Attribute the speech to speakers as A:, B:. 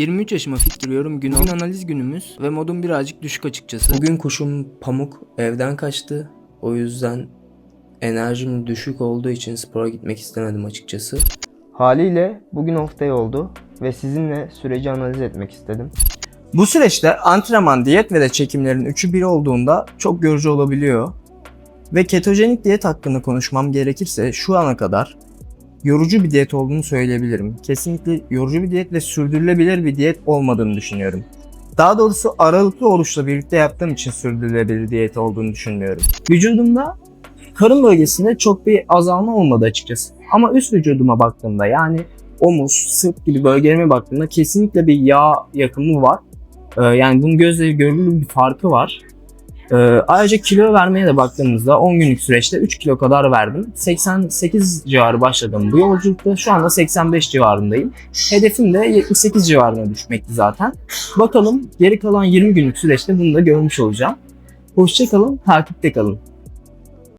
A: 23 yaşıma fit duruyorum. Gün Bugün analiz günümüz ve modum birazcık düşük açıkçası. Bugün kuşum Pamuk evden kaçtı. O yüzden enerjim düşük olduğu için spora gitmek istemedim açıkçası.
B: Haliyle bugün off day oldu ve sizinle süreci analiz etmek istedim.
C: Bu süreçte antrenman, diyet ve de çekimlerin üçü bir olduğunda çok yorucu olabiliyor. Ve ketojenik diyet hakkında konuşmam gerekirse şu ana kadar yorucu bir diyet olduğunu söyleyebilirim. Kesinlikle yorucu bir diyet ve sürdürülebilir bir diyet olmadığını düşünüyorum. Daha doğrusu aralıklı oruçla birlikte yaptığım için sürdürülebilir diyet olduğunu düşünmüyorum. Vücudumda karın bölgesinde çok bir azalma olmadı açıkçası. Ama üst vücuduma baktığımda yani omuz, sırt gibi bölgelerime baktığımda kesinlikle bir yağ yakımı var. Ee, yani bunun gözle görülür bir farkı var. Ee, ayrıca kilo vermeye de baktığımızda 10 günlük süreçte 3 kilo kadar verdim. 88 civarı başladım bu yolculukta. Şu anda 85 civarındayım. Hedefim de 78 civarına düşmekti zaten. Bakalım geri kalan 20 günlük süreçte bunu da görmüş olacağım. Hoşçakalın, takipte kalın.